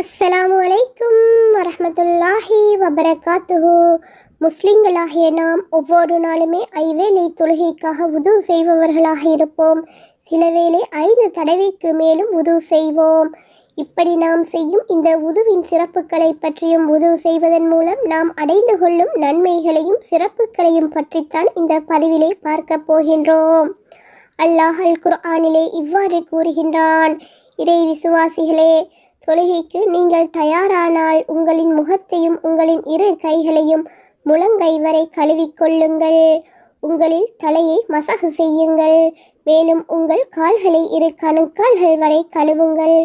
அஸ்ஸலாமு வலைக்கும் வரமத்துல்லாஹி வபரகாத்துஹு முஸ்லிம்களாகிய நாம் ஒவ்வொரு நாளுமே ஐவேளை தொழுகைக்காக உது செய்பவர்களாக இருப்போம். சில வேளை ஐந்து தடவைக்கு மேலும் உது செய்வோம். இப்படி நாம் செய்யும் இந்த உதுவின் சிறப்புகளை பற்றியும் உது செய்வதன் மூலம் நாம் அடைந்து கொள்ளும் நன்மைகளையும் சிறப்புகளையும் பற்றித்தான் இந்த பதிவிலே பார்க்க போகின்றோம். அல்லாஹ் அல் குர்ஆனிலே இவ்வாறு கூறுகின்றான். இறை விசுவாசிகளே தொழுகைக்கு நீங்கள் தயாரானால் உங்களின் முகத்தையும் உங்களின் இரு கைகளையும் முழங்கை வரை கழுவிக்கொள்ளுங்கள் உங்களில் தலையை மசகு செய்யுங்கள். மேலும் உங்கள் கால்களை இரு கணுக்கால்கள் வரை கழுவுங்கள்.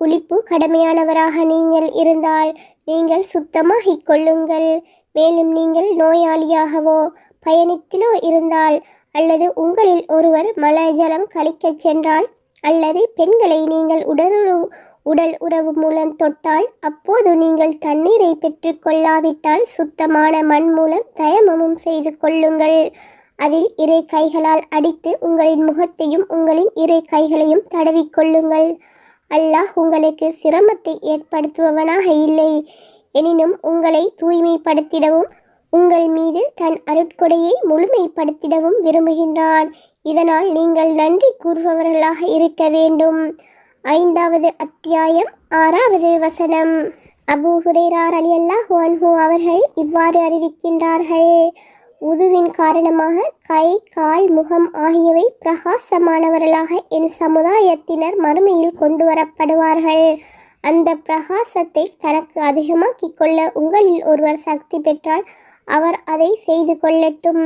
குளிப்பு கடமையானவராக நீங்கள் இருந்தால் நீங்கள் சுத்தமாகிக் கொள்ளுங்கள். மேலும் நீங்கள் நோயாளியாகவோ பயணத்திலோ இருந்தால் அல்லது உங்களில் ஒருவர் மலஜலம் கழிக்கச் சென்றால் அல்லது பெண்களை நீங்கள் உடலுறவு உடல் உறவு மூலம் தொட்டால் அப்போது நீங்கள் தண்ணீரை பெற்றுக்கொள்ளாவிட்டால் சுத்தமான மண் மூலம் தயமமும் செய்து கொள்ளுங்கள். அதில் இரு கைகளால் அடித்து உங்களின் முகத்தையும் உங்களின் இரு கைகளையும் தடவிக்கொள்ளுங்கள் அல்லாஹ் உங்களுக்கு சிரமத்தை ஏற்படுத்துபவனாக இல்லை. எனினும் உங்களை தூய்மைப்படுத்திடவும் உங்கள் மீது தன் அருட்கொடையை முழுமைப்படுத்திடவும் விரும்புகின்றான். இதனால் நீங்கள் நன்றி கூறுபவர்களாக இருக்க வேண்டும். ஐந்தாவது அத்தியாயம் ஆறாவது வசனம். அபு ஹுரேரார் அலி அல்லாஹ் அன்ஹு அவர்கள் இவ்வாறு அறிவிக்கின்றார்கள். உதுவின் காரணமாக கை கால் முகம் ஆகியவை பிரகாசமானவர்களாக என் சமுதாயத்தினர் மறுமையில் கொண்டு வரப்படுவார்கள். அந்த பிரகாசத்தை தனக்கு அதிகமாக்கிக் கொள்ள உங்களில் ஒருவர் சக்தி பெற்றால் அவர் அதை செய்து கொள்ளட்டும்.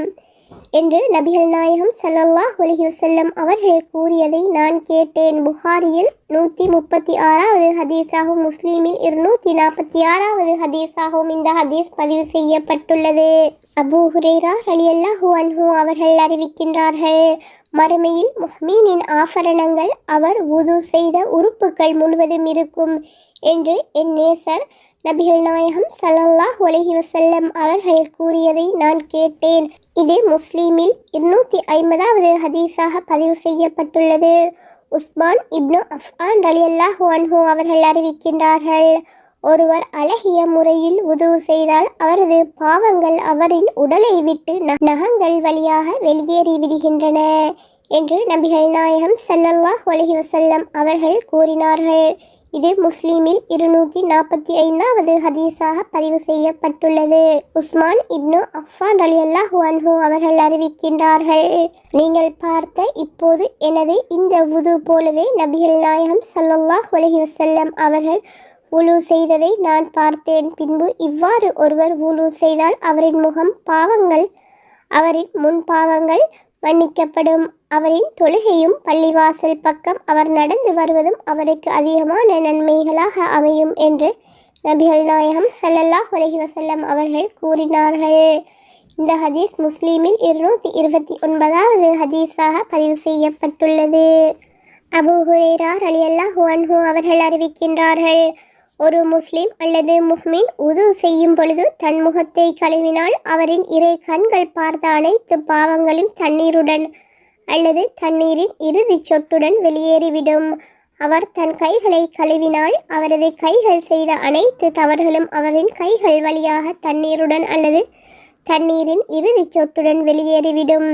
என்று நபிகள் நாயகம் சல்லல்லாஹ் அலைஹி வஸல்லம் அவர்கள் கூறியதை நான் கேட்டேன். புகாரியில் நூற்றி முப்பத்தி ஆறாவது ஹதீஸாகவும் முஸ்லீமில் இருநூற்றி நாற்பத்தி ஆறாவது ஹதீஸாகவும் இந்த ஹதீஸ் பதிவு செய்யப்பட்டுள்ளது. அபூ ஹுரேரா ரலியல்லாஹு அன்ஹூ அவர்கள் அறிவிக்கின்றார்கள் மறுமையில் முஹ்மீனின் ஆபரணங்கள் அவர் உது செய்த உறுப்புகள் முழுவதும் இருக்கும் என்று என் நேசர் நபிகள் நாயகம் சல்லல்லாஹ் அலைஹி வசல்லம் அவர்கள் கூறியதை நான் கேட்டேன். இது முஸ்லீமில் இருநூத்தி ஐம்பதாவது ஹதீஸாக பதிவு செய்யப்பட்டுள்ளது. உஸ்மான் இப்னு அஃப்ஹான் அலி அல்லாஹ் அன்ஹு அவர்கள் அறிவிக்கின்றார்கள் ஒருவர் அழகிய முறையில் உதவு செய்தால் அவரது பாவங்கள் அவரின் உடலை விட்டு ந- நகங்கள் வழியாக வெளியேறி விடுகின்றன என்று நபிகள் நாயகம் சல்லல்லாஹ் ஒலகி வசல்லம் அவர்கள் கூறினார்கள். இது முஸ்லீமில் இருநூற்றி நாற்பத்தி ஐந்தாவது ஹதீஸாக பதிவு செய்யப்பட்டுள்ளது. உஸ்மான் இப்னு அஃபான் அலி அல்லாஹு அன்ஹு அவர்கள் அறிவிக்கின்றார்கள். நீங்கள் பார்த்த இப்போது எனது இந்த உது போலவே நபிகள் நாயகம் சல்லாஹ் உலகி வசல்லம் அவர்கள் உலு செய்ததை நான் பார்த்தேன். பின்பு இவ்வாறு ஒருவர் உலு செய்தால் அவரின் முகம் பாவங்கள் அவரின் முன் பாவங்கள் மன்னிக்கப்படும். அவரின் தொழுகையும் பள்ளிவாசல் பக்கம் அவர் நடந்து வருவதும் அவருக்கு அதிகமான நன்மைகளாக அமையும் என்று நபிகள் நாயகம் சல்லல்லாஹ் அலைஹி வசல்லம் அவர்கள் கூறினார்கள். இந்த ஹதீஸ் முஸ்லீமில் இருநூற்றி இருபத்தி ஒன்பதாவது ஹதீஸாக பதிவு செய்யப்பட்டுள்ளது. அபு ஹுரேரார் அலி அல்லாஹ் அன்ஹு அவர்கள் அறிவிக்கின்றார்கள் ஒரு முஸ்லீம் அல்லது முஹ்மின் உது செய்யும் பொழுது தன் முகத்தை கழுவினால் அவரின் இரு கண்கள் பார்த்த அனைத்து பாவங்களும் தண்ணீருடன் அல்லது தண்ணீரின் இறுதி சொட்டுடன் வெளியேறிவிடும். அவர் தன் கைகளை கழுவினால் அவரது கைகள் செய்த அனைத்து தவறுகளும் அவரின் கைகள் வழியாக தண்ணீருடன் அல்லது தண்ணீரின் இறுதி சொட்டுடன் வெளியேறிவிடும்.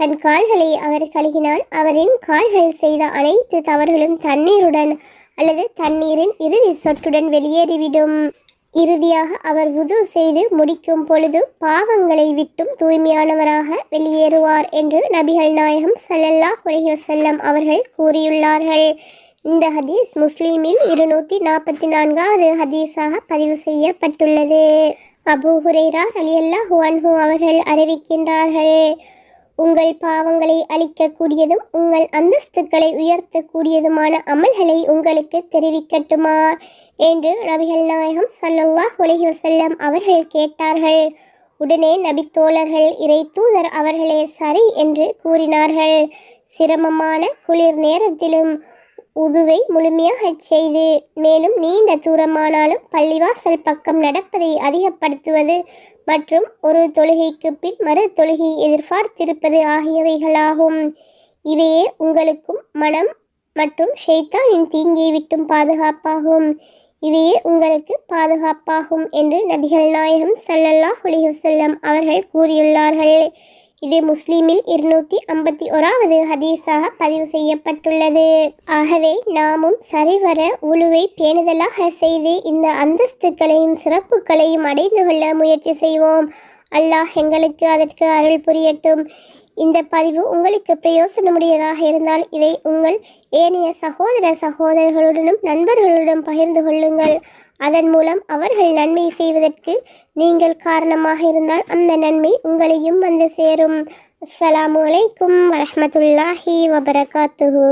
தன் கால்களை அவர் கழுகினால் அவரின் கால்கள் செய்த அனைத்து தவறுகளும் தண்ணீருடன் அல்லது தண்ணீரின் இறுதி சொட்டுடன் வெளியேறிவிடும். இறுதியாக அவர் உது செய்து முடிக்கும் பொழுது பாவங்களை விட்டும் தூய்மையானவராக வெளியேறுவார் என்று நபிகள் நாயகம் சல்லல்லா அலைஹி அவர்கள் கூறியுள்ளார்கள். இந்த ஹதீஸ் முஸ்லீமில் இருநூற்றி நாற்பத்தி நான்காவது ஹதீஸாக பதிவு செய்யப்பட்டுள்ளது. அபு ஹுரைரா ரலியல்லாஹு அன்ஹு அவர்கள் அறிவிக்கின்றார்கள். உங்கள் பாவங்களை அழிக்கக்கூடியதும் உங்கள் அந்தஸ்துக்களை உயர்த்தக்கூடியதுமான அமல்களை உங்களுக்கு தெரிவிக்கட்டுமா? என்று நபிகள் நாயகம் சல்லல்லாஹ் உலகி வசல்லம் அவர்கள் கேட்டார்கள். உடனே நபித்தோழர்கள் இறை தூதர் அவர்களே சரி என்று கூறினார்கள். சிரமமான குளிர் நேரத்திலும் உதுவை முழுமையாகச் செய்து மேலும் நீண்ட தூரமானாலும் பள்ளிவாசல் பக்கம் நடப்பதை அதிகப்படுத்துவது மற்றும் ஒரு தொழுகைக்கு பின் மறு தொழுகை எதிர்பார்த்திருப்பது ஆகியவைகளாகும். இவையே உங்களுக்கும் மனம் மற்றும் ஷெய்தானின் தீங்கை விட்டும் பாதுகாப்பாகும். இவையே உங்களுக்கு பாதுகாப்பாகும் என்று நபிகள் நாயகம் சல்லல்லாஹ் அலைஹி அவர்கள் கூறியுள்ளார்கள். இது முஸ்லீமில் இருநூற்றி ஐம்பத்தி ஓராவது ஹதீஸாக பதிவு செய்யப்பட்டுள்ளது. ஆகவே நாமும் சரிவர உழுவை பேணுதலாக செய்து இந்த அந்தஸ்துக்களையும் சிறப்புகளையும் அடைந்து கொள்ள முயற்சி செய்வோம். அல்லாஹ் எங்களுக்கு அதற்கு அருள் புரியட்டும். இந்த பதிவு உங்களுக்கு பிரயோசனமுடையதாக இருந்தால் இதை உங்கள் ஏனைய சகோதர சகோதரர்களுடனும் நண்பர்களுடன் பகிர்ந்து கொள்ளுங்கள். அதன் மூலம் அவர்கள் நன்மை செய்வதற்கு நீங்கள் காரணமாக இருந்தால் அந்த நன்மை உங்களையும் வந்து சேரும். அஸ்ஸலாமு அலைக்கும் வரமத்துல்லாஹி வபரகாத்துஹு.